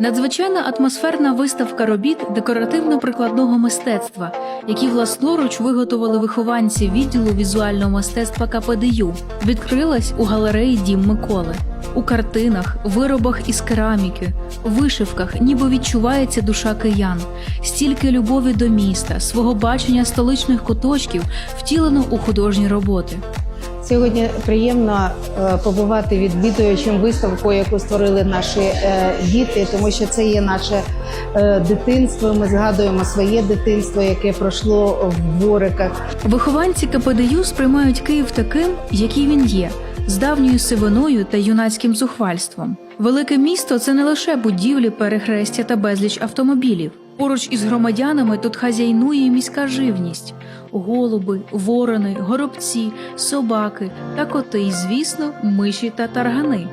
Надзвичайна атмосферна виставка робіт декоративно-прикладного мистецтва, які власноруч виготовили вихованці відділу візуального мистецтва КПДЮ, відкрилась у галереї Дім Миколи. У картинах, виробах із кераміки, вишивках ніби відчувається душа киян, стільки любові до міста, свого бачення столичних куточків втілено у художні роботи. Сьогодні приємно е, побувати відвідувачем виставку, яку створили наші е, діти, тому що це є наше е, дитинство. Ми згадуємо своє дитинство, яке пройшло в двориках. Вихованці КПДЮ сприймають Київ таким, який він є, з давньою сивиною та юнацьким зухвальством. Велике місто це не лише будівлі, перехрестя та безліч автомобілів. Поруч із громадянами тут хазяйнує міська живність: голуби, ворони, горобці, собаки та коти, і, звісно, миші та таргани.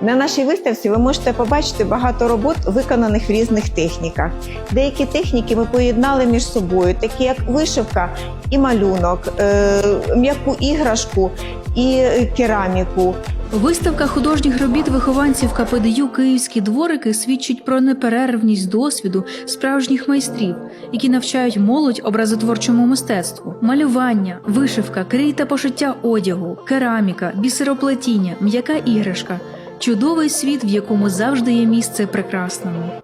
На нашій виставці ви можете побачити багато робот, виконаних в різних техніках. Деякі техніки ми поєднали між собою, такі як вишивка і малюнок, е, м'яку іграшку і кераміку. Виставка художніх робіт вихованців КПДЮ Київські дворики свідчить про неперервність досвіду справжніх майстрів, які навчають молодь образотворчому мистецтву, малювання, вишивка, крій та пошиття одягу, кераміка, бісероплетіння, м'яка іграшка. Чудовий світ, в якому завжди є місце прекрасному.